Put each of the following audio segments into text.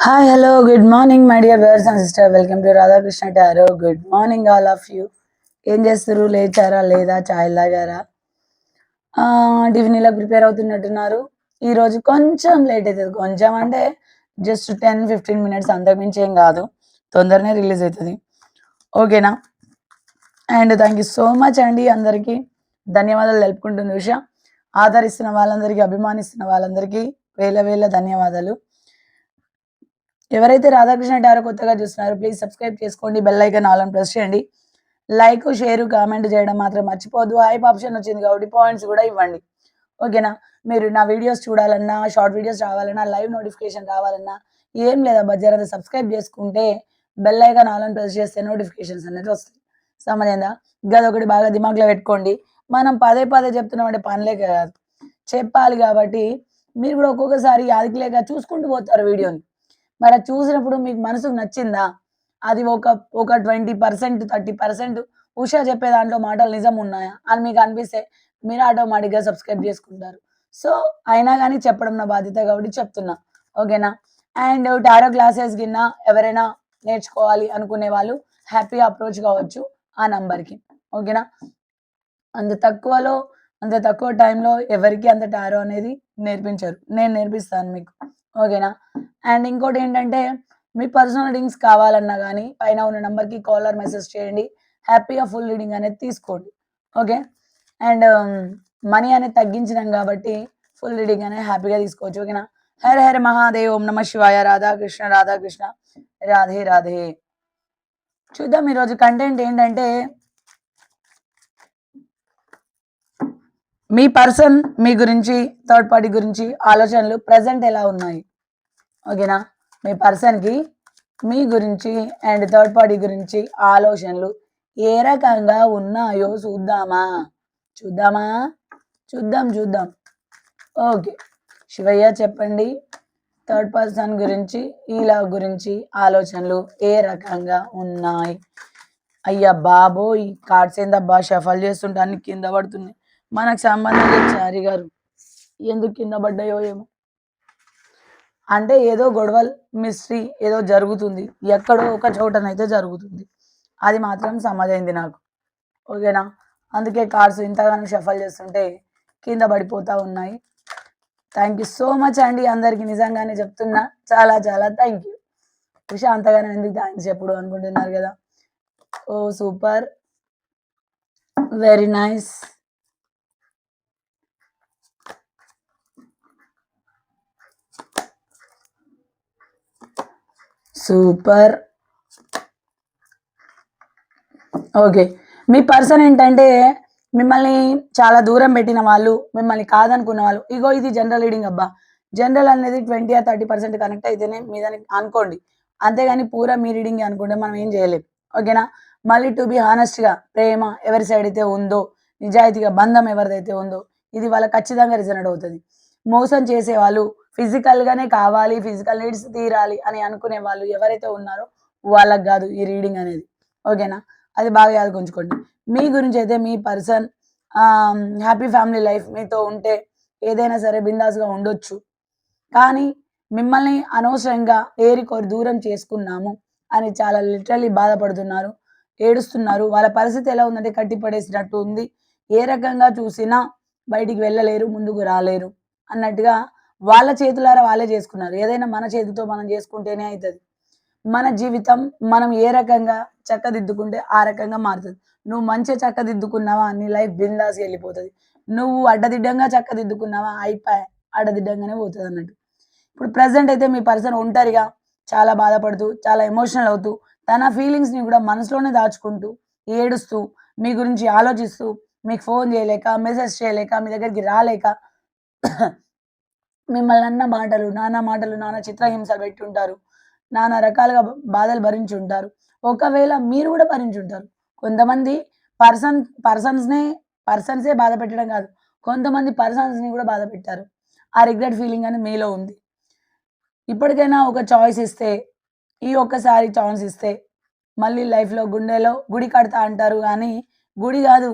Hi hello good morning my dear brothers and sister welcome to Radhakrishna tarot good morning all of you ఏం చేస్తారు లేచారా? లేదా? చాయ్ లాగారా ఆ, tiffin ఇలా prepare అవుతున్నట్టున్నారు. ఈరోజు కొంచెం లేట్ అవుతుంది. కొంచెం అంటే జస్ట్ టెన్ ఫిఫ్టీన్ మినిట్స్ అంతకుమించి ఏం కాదు. తొందరనే రిలీజ్ అవుతుంది. ఓకేనా and thank you so much అండి అందరికీ. ధన్యవాదాలు తెలుపుకుంటుంది ఉష. ఆదరిస్తున్న వాళ్ళందరికీ అభిమానిస్తున్న వాళ్ళందరికీ వేల వేల ధన్యవాదాలు. ఎవరైతే రాధాకృష్ణ టారో కొత్తగా చూస్తున్నారో ప్లీజ్ సబ్స్క్రైబ్ చేసుకోండి. బెల్ ఐకాన్ ఆల్ అని ప్రెస్ చేయండి. లైక్ షేర్ కామెంట్ చేయడం మాత్రం మర్చిపోవద్దు. హైప్ ఆప్షన్ వచ్చింది కాబట్టి పాయింట్స్ కూడా ఇవ్వండి. ఓకేనా మీరు నా వీడియోస్ చూడాలన్నా షార్ట్ వీడియోస్ రావాలన్నా లైవ్ నోటిఫికేషన్ రావాలన్నా ఏం లేదా బజ్జారంతా సబ్స్క్రైబ్ చేసుకుంటే బెల్ ఐకాన్ ఆల్ అని ప్రెస్ చేస్తే నోటిఫికేషన్స్ అనేది వస్తాయి. సమజైందా? గదొకటి బాగా దిమాగ్లో పెట్టుకోండి. మనం పదే పదే చెప్తున్నాం అంటే పనిలే కాదు. చెప్పాలి కాబట్టి మీరు కూడా ఒక్కొక్కసారి యాదికి లేక చూసుకుంటూ పోతారు వీడియోని. మరి చూసినప్పుడు మీకు మనసుకు నచ్చిందా? అది ఒక ఒక twenty percent thirty percent Usha చెప్పే దాంట్లో మాటలు నిజం ఉన్నాయా? అని మీకు అనిపిస్తే మీరు ఆటోమేటిక్గా సబ్స్క్రైబ్ చేసుకుంటారు. సో అయినా కానీ చెప్పడం నా బాధ్యత కాబట్టి చెప్తున్నా. ఓకేనా? అండ్ టారో క్లాసెస్ కింద ఎవరైనా నేర్చుకోవాలి అనుకునే వాళ్ళు హ్యాపీ అప్రోచ్ కావచ్చు ఆ నంబర్కి. ఓకేనా? అంత తక్కువలో అంత తక్కువ టైంలో ఎవరికి అంత టారో అనేది నేర్పించరు. నేను నేర్పిస్తాను మీకు. ఓకేనా? అండ్ ఇంకోటి ఏంటంటే మీ పర్సనల్ రీడింగ్స్ కావాలన్నా కానీ పైన ఉన్న నెంబర్కి కాలర్ మెసేజ్ చేయండి. హ్యాపీగా ఫుల్ రీడింగ్ అనేది తీసుకోండి. ఓకే? అండ్ మనీ అనేది తగ్గించినాం కాబట్టి ఫుల్ రీడింగ్ అనేది హ్యాపీగా తీసుకోవచ్చు. ఓకేనా? హరే హరే మహాదేవ్ ఓం నమ శివాయ రాధాకృష్ణ రాధాకృష్ణ రాధే రాధే చూద్దాం ఈరోజు కంటెంట్ ఏంటంటే మీ పర్సన్ మీ గురించి థర్డ్ పార్టీ గురించి ఆలోచనలు ప్రజెంట్ ఎలా ఉన్నాయి? ఓకేనా? మీ పర్సన్కి మీ గురించి అండ్ థర్డ్ పార్టీ గురించి ఆలోచనలు ఏ రకంగా ఉన్నాయో చూద్దామా? చూద్దామా? చూద్దాం చూద్దాం. ఓకే. శివయ్య చెప్పండి. థర్డ్ పర్సన్ గురించి ఇలా గురించి ఆలోచనలు ఏ రకంగా ఉన్నాయి? అయ్యా బాబోయ్! కార్డ్స్ ఏందబ్బా? షఫల్ చేస్తుంటే కింద పడుతున్నాయి. మనకు సంబంధం లేదు చారి గారు. ఎందుకు కింద పడ్డాయో ఏమో. అంటే ఏదో గొడవలు మిస్ట్రీ ఏదో జరుగుతుంది. ఎక్కడో ఒక చోటనైతే జరుగుతుంది. అది మాత్రం సమజైంది నాకు. ఓకేనా? అందుకే కార్స్ ఇంతగానో షఫల్ చేస్తుంటే కింద పడిపోతూ ఉన్నాయి. థ్యాంక్ యూ సో మచ్ అండి అందరికి. నిజంగానే చెప్తున్నా. చాలా చాలా థ్యాంక్ యూ. ఉషా అంతగానో ఎందుకు థ్యాంక్స్ చెప్పుడు అనుకుంటున్నారు కదా? ఓ super. Very nice. Super. Okay. మీ పర్సన్ ఏంటంటే మిమ్మల్ని చాలా దూరం పెట్టిన వాళ్ళు మిమ్మల్ని కాదనుకున్న వాళ్ళు ఇగో ఇది జనరల్ రీడింగ్ అబ్బా. జనరల్ అనేది twenty or thirty percent connect అయితేనే మీదని అనుకోండి. అంతేగాని పూరా మీ రీడింగ్ అనుకుంటే మనం ఏం చేయలేం. ఓకేనా? మళ్ళీ టు బి హానెస్ట్గా ప్రేమ ఎవరి సైడ్ అయితే ఉందో నిజాయితీగా బంధం ఎవరిదైతే ఉందో ఇది వాళ్ళ ఖచ్చితంగా రిజనెట్ అవుతుంది. మోసం చేసే ఫిజికల్ గానే కావాలి ఫిజికల్ నీడ్స్ తీరాలి అని అనుకునే వాళ్ళు ఎవరైతే ఉన్నారో వాళ్ళకి కాదు ఈ రీడింగ్ అనేది. ఓకేనా అది బాగా యాదకుంచుకోండి మీ గురించి అయితే మీ పర్సన్ హ్యాపీ ఫ్యామిలీ లైఫ్ మీతో ఉంటే ఏదైనా సరే బిందాస్గా ఉండొచ్చు. కానీ మిమ్మల్ని అనవసరంగా ఏరి కోరి దూరం చేసుకున్నాము అని చాలా లిటరలీ బాధపడుతున్నారు ఏడుస్తున్నారు. వాళ్ళ పరిస్థితి ఎలా ఉందంటే కట్టి పడేసినట్టు ఉంది. ఏ రకంగా చూసినా బయటికి వెళ్ళలేరు ముందుకు రాలేరు అన్నట్టుగా వాళ్ళ చేతులారా వాళ్ళే చేసుకున్నారు. ఏదైనా మన చేతితో మనం చేసుకుంటేనే అవుతుంది మన జీవితం మనం ఏ రకంగా చక్కదిద్దుకుంటే ఆ రకంగా మారుతుంది. నువ్వు మంచిగా చక్కదిద్దుకున్నావా? నీ లైఫ్ బిందాస్ వెళ్ళిపోతుంది. నువ్వు అడ్డదిడ్డంగా చక్కదిద్దుకున్నావా? అయిపోయా. అడ్డదిడ్డంగానే పోతుంది అన్నట్టు. ఇప్పుడు ప్రజెంట్ అయితే మీ పర్సన్ ఒంటరిగా చాలా బాధపడుతూ చాలా ఎమోషనల్ అవుతూ తన ఫీలింగ్స్ని కూడా మనసులోనే దాచుకుంటూ ఏడుస్తూ మీ గురించి ఆలోచిస్తూ మీకు ఫోన్ చేయలేక మెసేజ్ చేయలేక మీ దగ్గరికి రాలేక మిమ్మల్ని అన్న మాటలు నానా మాటలు నానా చిత్రహింసలు పెట్టి ఉంటారు నానా రకాలుగా బాధలు భరించి ఉంటారు ఒకవేళ మీరు కూడా భరించి ఉంటారు కొంతమంది పర్సన్ పర్సన్స్నే పర్సన్సే బాధ పెట్టడం కాదు. కొంతమంది పర్సన్స్ని కూడా బాధ పెట్టారు. ఆ రిగ్రెట్ ఫీలింగ్ అని మీలో ఉంది. ఇప్పటికైనా ఒక చాయిస్ ఇస్తే ఈ ఒక్కసారి ఛాన్స్ ఇస్తే మళ్ళీ లైఫ్లో గుండెలో గుడి కడతా అంటారు కానీ గుడి కాదు.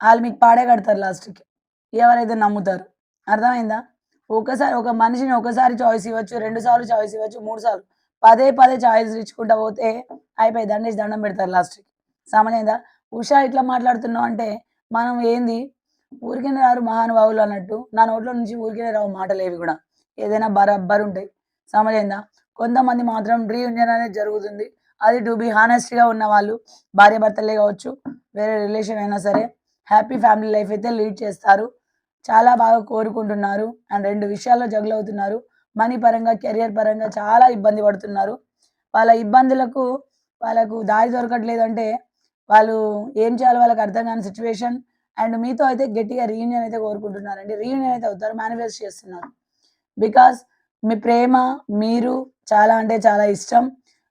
వాళ్ళు మీకు పాడే కడతారు లాస్ట్కి. ఎవరైతే నమ్ముతారు. అర్థమైందా? ఒకసారి ఒక మనిషిని ఒకసారి చాయిస్ ఇవ్వచ్చు రెండు సార్లు చాయిస్ ఇవ్వచ్చు మూడు సార్లు. పదే పదే చాయిస్ ఇచ్చుకుంటా పోతే అయిపోయి దండేసి దండం పెడతారు లాస్ట్కి సామాన్యంగా ఉషా ఇట్లా మాట్లాడుతున్నావు అంటే మనం ఏంది? ఊరికనే రారు మహానుభావులు అన్నట్టు. నా నోట్లో నుంచి ఊరికనే రావు మాటలు ఏవి కూడా. ఏదైనా బరబ్బర్ ఉంటాయి. సమజైందా కొంతమంది మాత్రం రీయూనియన్ అనేది జరుగుతుంది. అది టు బి హానెస్ట్గా ఉన్న వాళ్ళు భార్య భర్తలే కావచ్చు వేరే రిలేషన్ అయినా సరే హ్యాపీ ఫ్యామిలీ లైఫ్ అయితే లీడ్ చేస్తారు. చాలా బాగా కోరుకుంటున్నారు. అండ్ రెండు విషయాల్లో జగులు అవుతున్నారు. మనీ పరంగా కెరియర్ పరంగా చాలా ఇబ్బంది పడుతున్నారు. వాళ్ళ ఇబ్బందులకు వాళ్ళకు దారి దొరకట్లేదు అంటే వాళ్ళు ఏం చేయాలో వాళ్ళకి అర్థం కాని సిచ్యువేషన్ అండ్ మీతో అయితే గట్టిగా రీయూనియన్ అయితే కోరుకుంటున్నారండి. రీయూనియన్ అయితే అవుతారు. మేనిఫెస్ట్ చేస్తున్నారు. బికాస్ మీ ప్రేమ మీరు చాలా అంటే చాలా ఇష్టం.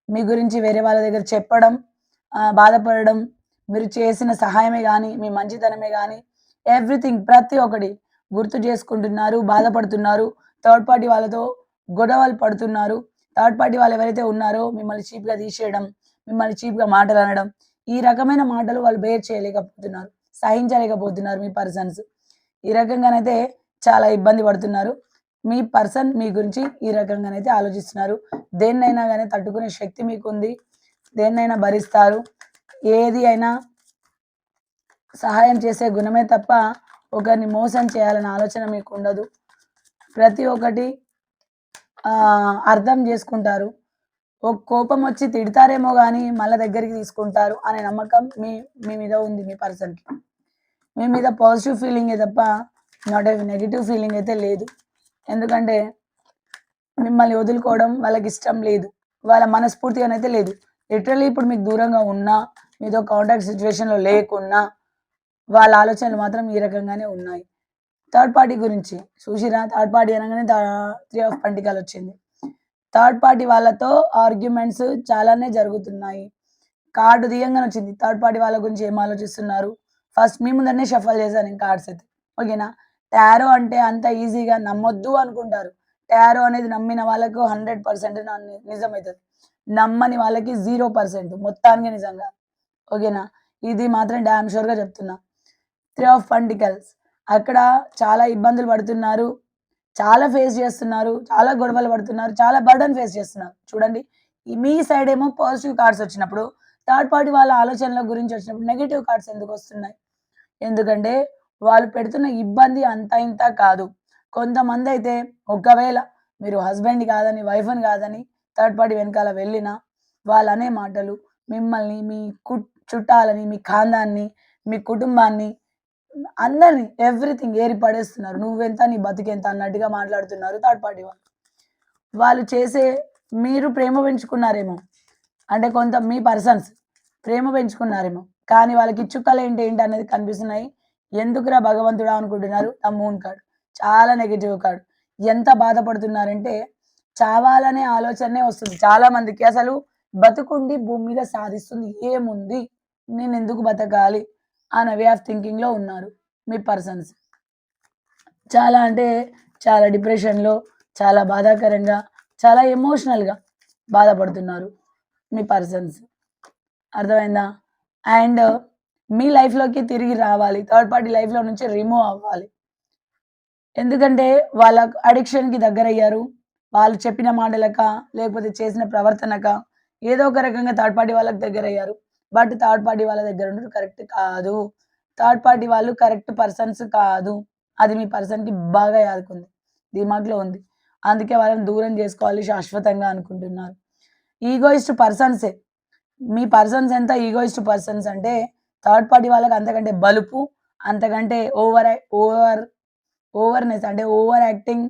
మీ గురించి వేరే వాళ్ళ దగ్గర చెప్పడం బాధపడడం మీరు చేసిన సహాయమే కానీ మీ మంచితనమే కానీ ఎవ్రీథింగ్ ప్రతి ఒక్కటి గుర్తు చేసుకుంటున్నారు బాధపడుతున్నారు. థర్డ్ పార్టీ వాళ్ళతో గొడవలు పడుతున్నారు. థర్డ్ పార్టీ వాళ్ళు ఎవరైతే ఉన్నారో మిమ్మల్ని చీప్గా తీసేయడం మిమ్మల్ని చీప్గా మాటలు అనడం ఈ రకమైన మాటలు వాళ్ళు బేర్ చేయలేకపోతున్నారు సహించలేకపోతున్నారు మీ పర్సన్స్. ఈ రకంగానైతే చాలా ఇబ్బంది పడుతున్నారు. మీ పర్సన్ మీ గురించి ఈ రకంగానైతే ఆలోచిస్తున్నారు. దేన్నైనా కానీ తట్టుకునే శక్తి మీకు ఉంది దేన్నైనా భరిస్తారు. ఏది అయినా సహాయం చేసే గుణమే తప్ప ఒకరిని మోసం చేయాలనే ఆలోచన మీకు ఉండదు ప్రతి ఒక్కటి అర్థం చేసుకుంటారు. ఒక కోపం వచ్చి తిడతారేమో కానీ మళ్ళీ దగ్గరికి తీసుకుంటారు అనే నమ్మకం మీ మీ మీద ఉంది మీ పర్సన్కి. మీ మీద పాజిటివ్ ఫీలింగ్ తప్ప నాట్ ఏ నెగిటివ్ ఫీలింగ్ అయితే లేదు. ఎందుకంటే మిమ్మల్ని వదులుకోవడం వాళ్ళకి ఇష్టం లేదు. వాళ్ళ మనస్ఫూర్తిగానైతే లేదు. లిటరలీ ఇప్పుడు మీకు దూరంగా ఉన్నా మీతో కాంటాక్ట్ సిచ్యువేషన్లో లేకున్నా వాళ్ళ ఆలోచనలు మాత్రం ఈ రకంగానే ఉన్నాయి. థర్డ్ పార్టీ గురించి చూసిరా? థర్డ్ పార్టీ అనగానే త్రీ ఆఫ్ పంటికలు వచ్చింది. థర్డ్ పార్టీ వాళ్ళతో ఆర్గ్యుమెంట్స్ చాలానే జరుగుతున్నాయి. కార్డు దియంగానే వచ్చింది. థర్డ్ పార్టీ వాళ్ళ గురించి ఏం ఆలోచిస్తున్నారు? ఫస్ట్ మీ ముందరనే షఫల్ చేశాను నేను కార్డ్స్ అయితే. ఓకేనా? టారో అంటే అంత ఈజీగా నమ్మొద్దు అనుకుంటారు. టారో అనేది నమ్మిన వాళ్ళకు హండ్రెడ్ పర్సెంట్ నిజమవుతుంది నమ్మని వాళ్ళకి జీరో పర్సెంట్ మొత్తానికి నిజంగా. ఓకేనా? ఇది మాత్రం డ్యామ్ షూర్గా చెప్తున్నా. త్రీ ఆఫ్ పంటికల్స్ అక్కడ చాలా ఇబ్బందులు పడుతున్నారు. చాలా ఫేస్ చేస్తున్నారు. చాలా గొడవలు పడుతున్నారు. చాలా బర్డన్ ఫేస్ చేస్తున్నారు. చూడండి. మీ సైడ్ ఏమో పాజిటివ్ కార్డ్స్ వచ్చినప్పుడు థర్డ్ పార్టీ వాళ్ళ ఆలోచనల గురించి వచ్చినప్పుడు నెగిటివ్ కార్డ్స్ ఎందుకు వస్తున్నాయి? ఎందుకంటే వాళ్ళు పెడుతున్న ఇబ్బంది అంత ఇంత కాదు. కొంతమంది అయితే ఒకవేళ మీరు హస్బెండ్ కాదని వైఫ్ని కాదని థర్డ్ పార్టీ వెనకాల వెళ్ళినా వాళ్ళు అనే మాటలు మిమ్మల్ని మీ కు చుట్టాలని మీ ఖాందాన్ని మీ కుటుంబాన్ని అందరిని ఎవ్రీథింగ్ ఏరి పడేస్తున్నారు. నువ్వెంత నీ బతికెంత అన్నట్టుగా మాట్లాడుతున్నారు థర్డ్ పార్టీ వాళ్ళు. వాళ్ళు చేసే మీరు ప్రేమ పెంచుకున్నారేమో. అంటే కొంత మీ పర్సన్స్ ప్రేమ పెంచుకున్నారేమో. కానీ వాళ్ళకి చుక్కలు ఏంటి ఏంటి అనేది కనిపిస్తున్నాయి. ఎందుకురా భగవంతుడా అనుకుంటున్నారు? ఆ మూన్ కార్డు. చాలా నెగిటివ్ కార్డు. ఎంత బాధపడుతున్నారంటే చావాలనే ఆలోచనే వస్తుంది. చాలా మందికి అసలు బతుకుండి భూమి మీద సాధిస్తుంది ఏముంది? నేను ఎందుకు బతకాలి? అనే వే ఆఫ్ థింకింగ్లో ఉన్నారు మీ పర్సన్స్ చాలా అంటే చాలా డిప్రెషన్లో చాలా బాధాకరంగా చాలా ఎమోషనల్గా బాధపడుతున్నారు మీ పర్సన్స్ అర్థమైందా? అండ్ మీ లైఫ్లోకి తిరిగి రావాలి థర్డ్ పార్టీ లైఫ్లో నుంచి రిమూవ్ అవ్వాలి. ఎందుకంటే వాళ్ళ అడిక్షన్కి దగ్గరయ్యారు వాళ్ళు చెప్పిన మాటలక లేకపోతే చేసిన ప్రవర్తనక ఏదో ఒక రకంగా థర్డ్ పార్టీ వాళ్ళకి దగ్గరయ్యారు. బట్ థర్డ్ పార్టీ వాళ్ళ దగ్గర ఉండడం కరెక్ట్ కాదు. థర్డ్ పార్టీ వాళ్ళు కరెక్ట్ పర్సన్స్ కాదు. అది మీ పర్సన్కి బాగా యాదుకుంది. దిమాగ్లో ఉంది. అందుకే వాళ్ళని దూరం చేసుకోవాలి శాశ్వతంగా అనుకుంటున్నారు. ఈగోయిస్ట్ పర్సన్సే. మీ పర్సన్స్ ఎంత? ఈగోయిస్ట్ పర్సన్స్ అంటే థర్డ్ పార్టీ వాళ్ళకి అంతకంటే బలుపు అంతకంటే ఓవర్ ఓవర్ ఓవర్నెస్ అంటే over acting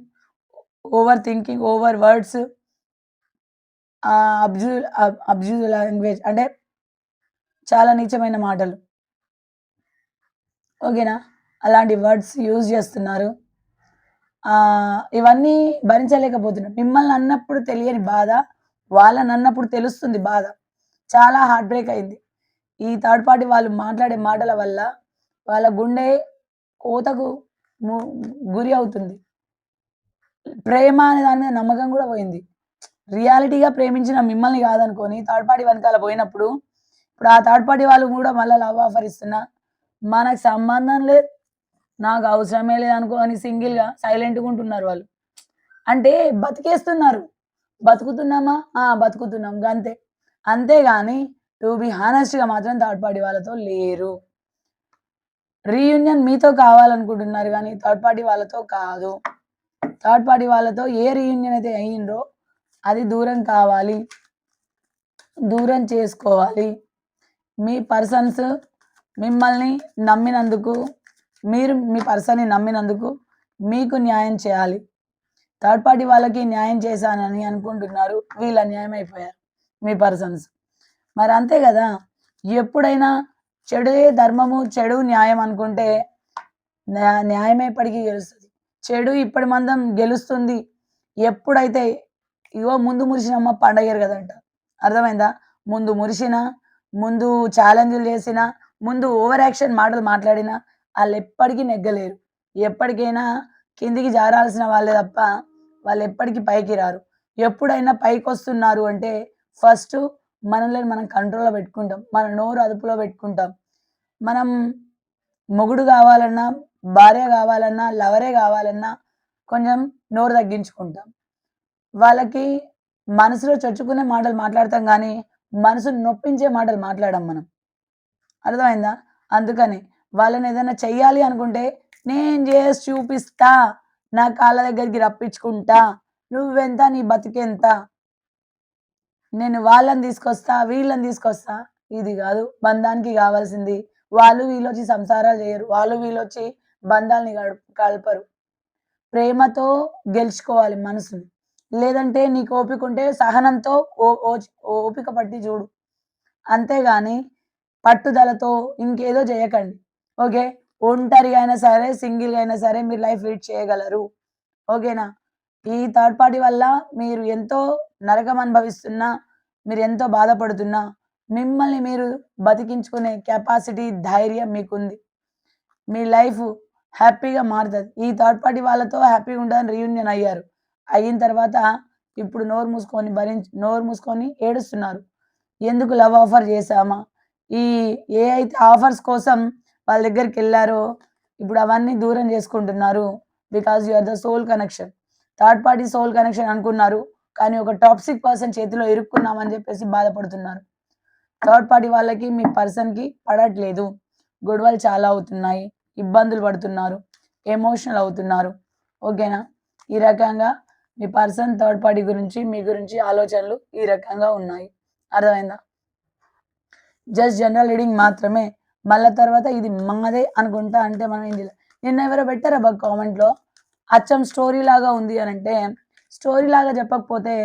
over thinking over words అబ్జూ అబ్జూ లాంగ్వేజ్ అంటే చాలా నీచమైన మాటలు. ఓకేనా? అలాంటి వర్డ్స్ యూజ్ చేస్తున్నారు. ఇవన్నీ భరించలేకపోతున్నాం మిమ్మల్ని అన్నప్పుడు తెలియని బాధ వాళ్ళని అన్నప్పుడు తెలుస్తుంది బాధ. చాలా హార్ట్ బ్రేక్ అయింది. ఈ థర్డ్ పార్టీ వాళ్ళు మాట్లాడే మాటల వల్ల వాళ్ళ గుండె కోతకు ము- గురి అవుతుంది. ప్రేమ అనే దాని మీద నమ్మకం కూడా పోయింది. రియాలిటీగా ప్రేమించిన మిమ్మల్ని కాదనుకొని థర్డ్ పార్టీ వెనకాల పోయినప్పుడు ఇప్పుడు ఆ థర్డ్ పార్టీ వాళ్ళు కూడా మళ్ళీ లవ్ ఆఫర్ ఇస్తున్నా. మనకు సంబంధం లేదు. నాకు అవసరమే లేదు అనుకోని సింగిల్గా సైలెంట్గా ఉంటున్నారు వాళ్ళు. అంటే బతికేస్తున్నారు. బతుకుతున్నామా? బతుకుతున్నాం. అంతే అంతేగాని టు బి హానెస్ట్గా మాత్రం థర్డ్ పార్టీ వాళ్ళతో లేరు. రీయూనియన్ మీతో కావాలనుకుంటున్నారు కానీ థర్డ్ పార్టీ వాళ్ళతో కాదు. థర్డ్ పార్టీ వాళ్ళతో ఏ రీయూనియన్ అయితే అయ్యిందో అది దూరం కావాలి. దూరం చేసుకోవాలి. మీ పర్సన్స్ మిమ్మల్ని నమ్మినందుకు మీరు మీ పర్సన్ని నమ్మినందుకు మీకు న్యాయం చేయాలి. థర్డ్ పార్టీ వాళ్ళకి న్యాయం చేశానని అనుకుంటున్నారు వీళ్ళు అన్యాయం అయిపోయారు మీ పర్సన్స్ మరి అంతే కదా? ఎప్పుడైనా చెడుదే ధర్మము చెడు న్యాయం అనుకుంటే న్యా- న్యాయం ఎప్పటికీ గెలుస్తుంది. చెడు ఇప్పటి మందం గెలుస్తుంది. ఎప్పుడైతే ఇగో ముందు మురిసినమ్మ పండగరు కదంట. అర్థమైందా? ముందు మురిసిన ముందు ఛాలెంజ్లు చేసిన ముందు ఓవర్ యాక్షన్ మాటలు మాట్లాడినా వాళ్ళు ఎప్పటికీ నెగ్గలేరు. ఎప్పటికైనా కిందికి జారాల్సిన వాళ్ళే తప్ప వాళ్ళు ఎప్పటికీ పైకి రారు. ఎప్పుడైనా పైకి వస్తున్నారు అంటే ఫస్ట్ మనల్ని మనం కంట్రోల్లో పెట్టుకుంటాం. మన నోరు అదుపులో పెట్టుకుంటాం. మనం మొగుడు కావాలన్నా భార్య కావాలన్నా లవరే కావాలన్నా కొంచెం నోరు తగ్గించుకుంటాం. వాళ్ళకి మనసులో చొచ్చుకునే మాటలు మాట్లాడతాం కానీ మనసును నొప్పించే మాటలు మాట్లాడం మనం. అర్థమైందా? అందుకని వాళ్ళని ఏదైనా చెయ్యాలి అనుకుంటే నేను చేసి చూపిస్తా నా కాళ్ళ దగ్గరికి రప్పించుకుంటా నువ్వెంత నీ బతికెంత? నేను వాళ్ళని తీసుకొస్తా వీళ్ళని తీసుకొస్తా? ఇది కాదు. బంధానికి కావాల్సింది వాళ్ళు వీళ్ళొచ్చి సంసారాలు చేయరు. వాళ్ళు వీళ్ళొచ్చి బంధాలని కలపరు. ప్రేమతో గెలుచుకోవాలి మనసుని. లేదంటే నీకు ఓపిక ఉంటే సహనంతో ఓ ఓ- ఓపిక పట్టి చూడు. అంతేగాని పట్టుదలతో ఇంకేదో చేయకండి. ఓకే? ఒంటరిగా అయినా సరే సింగిల్గా అయినా సరే మీరు లైఫ్ లీడ్ చేయగలరు. ఓకేనా? ఈ థర్డ్ పార్టీ వల్ల మీరు ఎంతో నరకం అనుభవిస్తున్నా మీరు ఎంతో బాధపడుతున్నా మిమ్మల్ని మీరు బతికించుకునే కెపాసిటీ ధైర్యం మీకుంది. మీ లైఫ్ హ్యాపీగా మారుతుంది. ఈ థర్డ్ పార్టీ వాళ్ళతో హ్యాపీగా ఉంటుందని రీయూనియన్ అయ్యారు. అయిన తర్వాత ఇప్పుడు నోరు మూసుకొని భరించి నోరు మూసుకొని ఏడుస్తున్నారు. ఎందుకు లవ్ ఆఫర్ చేశామా? ఈ ఏ అయితే ఆఫర్స్ కోసం వాళ్ళ దగ్గరికి వెళ్ళారో ఇప్పుడు అవన్నీ దూరం చేసుకుంటున్నారు. Because you are the soul connection third party soul connection అనుకున్నారు. కానీ ఒక టాక్సిక్ పర్సన్ చేతిలో ఇరుక్కున్నామని చెప్పేసి బాధపడుతున్నారు. థర్డ్ పార్టీ వాళ్ళకి మీ పర్సన్కి పడట్లేదు. గొడవలు చాలా అవుతున్నాయి. ఇబ్బందులు పడుతున్నారు. ఎమోషనల్ అవుతున్నారు. ఓకేనా ఈ రకంగా మీ పర్సన్ థర్డ్ పార్టీ గురించి మీ గురించి ఆలోచనలు ఈ రకంగా ఉన్నాయి. అర్థమైందా? జస్ట్ జనరల్ రీడింగ్ మాత్రమే. మళ్ళా తర్వాత ఇది మాదే అనుకుంటా అంటే మనం ఏం చేయాలి? నిన్న ఎవరో పెట్టారా బాగా కామెంట్లో? అచ్చం స్టోరీ లాగా ఉంది అని అంటే స్టోరీ లాగా చెప్పకపోతే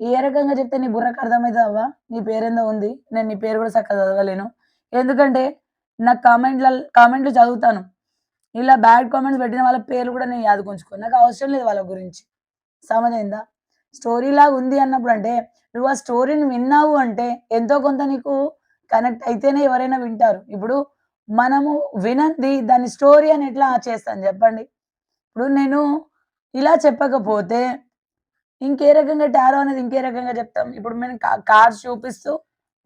ఏ రకంగా చెప్తే నీ బుర్రకు అర్థమవుతుందవ్వా నీ పేరేందో ఉంది. నేను నీ పేరు కూడా చక్కగా చదవలేను. ఎందుకంటే నాకు కామెంట్ల కామెంట్లు చదువుతాను. ఇలా బ్యాడ్ కామెంట్స్ పెట్టిన వాళ్ళ పేర్లు కూడా నేను యాదుకుంచుకోను నాకు అవసరం లేదు వాళ్ళ గురించి. సమజైందా? స్టోరీ లాగా ఉంది అన్నప్పుడు అంటే నువ్వు ఆ స్టోరీని విన్నావు అంటే ఎంతో కొంత నీకు కనెక్ట్ అయితేనే ఎవరైనా వింటారు. ఇప్పుడు మనము వినంది దాని స్టోరీ అని ఎట్లా చేస్తాను చెప్పండి? ఇప్పుడు నేను ఇలా చెప్పకపోతే ఇంకే రకంగా టారో అనేది ఇంకే రకంగా చెప్తాం. ఇప్పుడు మేము కార్డ్స్ చూపిస్తూ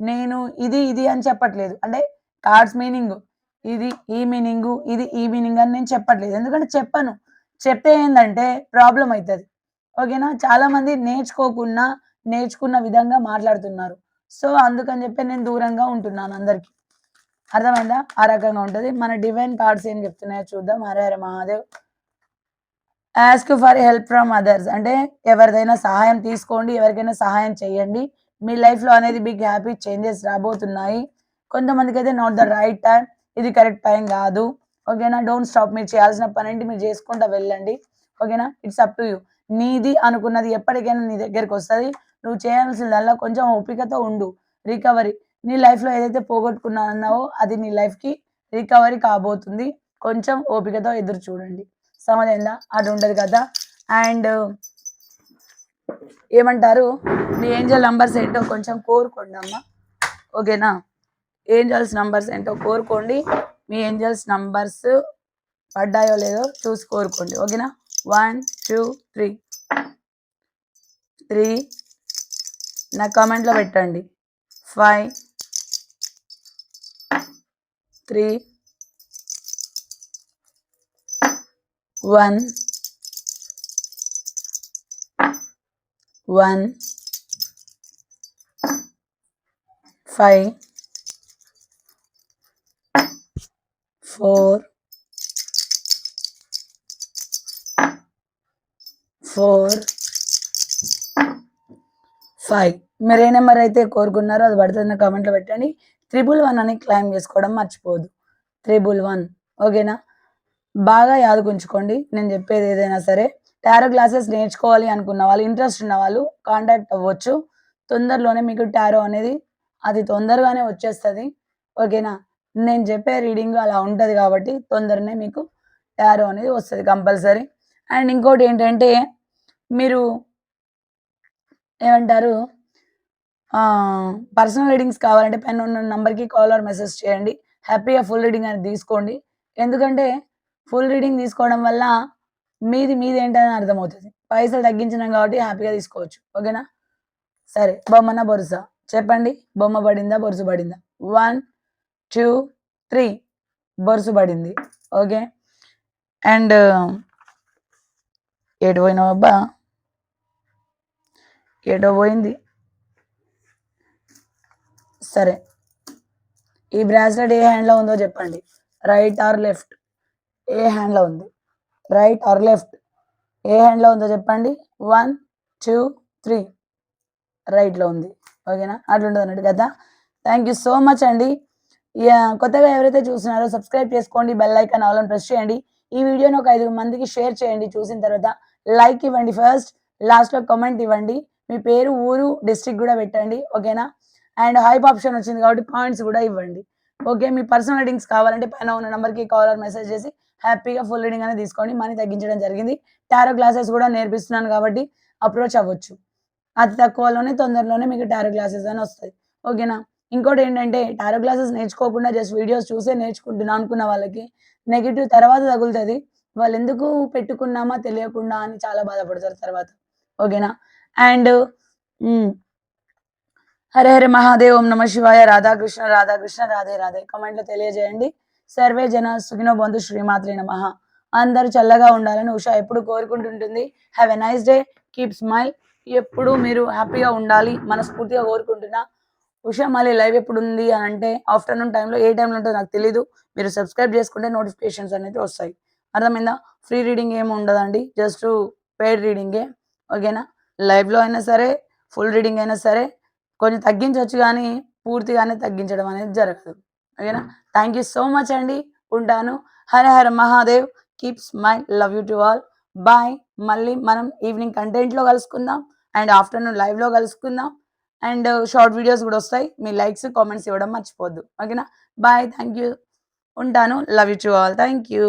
నేను ఇది ఇది అని చెప్పట్లేదు. అంటే కార్డ్స్ మీనింగ్. ఇది ఈ మీనింగ్ ఇది ఈ మీనింగ్ అని నేను చెప్పట్లేదు. ఎందుకంటే చెప్పను. చెప్తే ఏంటంటే ప్రాబ్లం అవుతుంది ఓకేనా? చాలా మంది నేర్చుకోకుండా నేర్చుకున్న విధంగా మాట్లాడుతున్నారు. సో అందుకని చెప్పి నేను దూరంగా ఉంటున్నాను అందరికి. అర్థమైందా? ఆ రకంగా ఉంటుంది. మన డివైన్ కార్డ్స్ ఏం చెప్తున్నాయో చూద్దాం. Hare Hare Mahadev. Ask for help from others. అంటే ఎవరిదైనా సహాయం తీసుకోండి ఎవరికైనా సహాయం చేయండి. మీ లైఫ్లో అనేది బిగ్ హ్యాపీ చేంజెస్ రాబోతున్నాయి. కొంతమందికి అయితే నాట్ ద రైట్ టైం. ఇది కరెక్ట్ టైం కాదు. ఓకేనా? Don't stop. మీరు చేయాల్సిన పని ఏంటి? మీరు చేసుకుంటూ వెళ్ళండి. ఓకేనా? It's up to you. నీది అనుకున్నది ఎప్పటికైనా నీ దగ్గరికి వస్తుంది. నువ్వు చేయాల్సిందల్లా కొంచెం ఓపికతో ఉండు. రికవరీ. నీ లైఫ్లో ఏదైతే పోగొట్టుకున్నానన్నావో అది నీ లైఫ్కి రికవరీ కాబోతుంది. కొంచెం ఓపికతో ఎదురు చూడండి. సమదైందా? అది ఉండదు కదా. అండ్ ఏమంటారు? మీ ఏంజల్ నంబర్స్ ఏంటో కొంచెం కోరుకోండి అమ్మ. ఓకేనా? ఏంజల్స్ నంబర్స్ ఏంటో కోరుకోండి. మీ ఏంజల్స్ నంబర్స్ పడ్డాయో లేదో చూసి కోరుకోండి. ఓకేనా? వన్ టూ త్రీ త్రీ నా కామెంట్లో పెట్టండి. Five three one one five five మీరు ఏ నెంబర్ అయితే కోరుకున్నారో అది పడుతున్న కామెంట్లో పెట్టండి. త్రిబుల్ వన్ అని క్లైమ్ చేసుకోవడం మర్చిపోదు త్రిబుల్ వన్ ఓకేనా బాగా యాదకుంచుకోండి నేను చెప్పేది ఏదైనా సరే. టారో క్లాసెస్ నేర్చుకోవాలి అనుకున్న వాళ్ళు ఇంట్రెస్ట్ ఉన్న వాళ్ళు కాంటాక్ట్ అవ్వచ్చు. తొందరలోనే మీకు టారో అనేది అది తొందరగానే వచ్చేస్తుంది. ఓకేనా నేను చెప్పే రీడింగ్ అలా ఉంటుంది కాబట్టి తొందరనే మీకు టారో అనేది వస్తుంది కంపల్సరీ. అండ్ ఇంకోటి ఏంటంటే మీరు ఏమంటారు? పర్సనల్ రీడింగ్స్ కావాలంటే పెన్ ఉన్న నెంబర్కి కాల్ ఆర్ మెసేజ్ చేయండి హ్యాపీగా ఫుల్ రీడింగ్ అనేది తీసుకోండి. ఎందుకంటే ఫుల్ రీడింగ్ తీసుకోవడం వల్ల మీది మీది ఏంటని అర్థమవుతుంది. పైసలు తగ్గించినాం కాబట్టి హ్యాపీగా తీసుకోవచ్చు. ఓకేనా? సరే. బొమ్మన బొరుస. చెప్పండి. బొమ్మ పడిందా? బొరుసు పడిందా? వన్ టూ త్రీ బొరుసు పడింది. ఓకే? అండ్ ఎటు పోయినావు అబ్బా ఏటో పోయింది. సరే. ఈ బ్రాస్లెట్ ఏ హ్యాండ్లో ఉందో చెప్పండి. Right are left? ఏ హ్యాండ్లో ఉంది? Right are left? ఏ హ్యాండ్లో ఉందో చెప్పండి. One two three. రైట్లో ఉంది. ఓకేనా? అట్లుంటుంది అన్నట్టు కదా? థ్యాంక్ యూ సో మచ్ అండి. కొత్తగా ఎవరైతే చూస్తున్నారో సబ్స్క్రైబ్ చేసుకోండి బెల్ ఐకాన్ ఆల్ ప్రెస్ చేయండి. ఈ వీడియోని ఒక ఐదు మందికి షేర్ చేయండి. చూసిన తర్వాత లైక్ ఇవ్వండి ఫస్ట్. లాస్ట్లో కామెంట్ ఇవ్వండి. మీ పేరు ఊరు డిస్ట్రిక్ట్ కూడా పెట్టండి ఓకేనా? అండ్ హైప్ ఆప్షన్ వచ్చింది కాబట్టి పాయింట్స్ కూడా ఇవ్వండి. ఓకే మీ పర్సనల్ రీడింగ్స్ కావాలంటే పైన ఉన్న నెంబర్కి కాల్ ఆర్ మెసేజ్ చేసి హ్యాపీగా ఫుల్ రీడింగ్ అనేది తీసుకోండి. మనీ తగ్గించడం జరిగింది. టారో క్లాసెస్ కూడా నేర్పిస్తున్నాను కాబట్టి అప్రోచ్ అవ్వచ్చు. అతి తక్కువలోనే తొందరలోనే మీకు టారో క్లాసెస్ అని వస్తాయి. ఓకేనా? ఇంకోటి ఏంటంటే టారో క్లాసెస్ నేర్చుకోకుండా జస్ట్ వీడియోస్ చూసే నేర్చుకుంటున్నా అనుకున్న వాళ్ళకి నెగిటివ్ తర్వాత తగులుతుంది. వాళ్ళు ఎందుకు పెట్టుకున్నామా తెలియకుండా అని చాలా బాధపడతారు తర్వాత. ఓకేనా? అండ్ హరే హరే మహాదేవ్ ఓం నమ శివాయ రాధాకృష్ణ రాధాకృష్ణ రాధే రాధే. కమెంట్లో తెలియజేయండి. సర్వే జన సుఖినో బంధు శ్రీమాత్రి నమ. అందరు చల్లగా ఉండాలని ఉషా ఎప్పుడు కోరుకుంటుంటుంది. Have a nice day keep smile ఎప్పుడు మీరు హ్యాపీగా ఉండాలి మనస్ఫూర్తిగా కోరుకుంటున్నా. ఉషా మళ్ళీ లైవ్ ఎప్పుడు ఉంది అని అంటే ఆఫ్టర్నూన్ టైంలో ఏ టైంలో ఉంటుందో నాకు తెలీదు. మీరు సబ్స్క్రైబ్ చేసుకుంటే నోటిఫికేషన్స్ అనేది వస్తాయి. అర్థమైందా? ఫ్రీ రీడింగ్ ఏమి ఉండదండి. జస్ట్ పెయిడ్ రీడింగే. ఓకేనా? లైవ్లో అయినా సరే ఫుల్ రీడింగ్ అయినా సరే కొంచెం తగ్గించవచ్చు కానీ పూర్తిగానే తగ్గించడం అనేది జరగదు. ఓకేనా? థ్యాంక్ యూ సో మచ్ అండి. ఉంటాను. Hara Hara Mahadev. Keep smile. Love you to all. Bye. మళ్ళీ మనం ఈవినింగ్ కంటెంట్లో కలుసుకుందాం. అండ్ ఆఫ్టర్నూన్ లైవ్లో కలుసుకుందాం. అండ్ షార్ట్ వీడియోస్ కూడా వస్తాయి. మీ లైక్స్ కామెంట్స్ ఇవ్వడం మర్చిపోద్దు. ఓకేనా? బాయ్. Thank you. ఉంటాను. Love you to all. Thank you.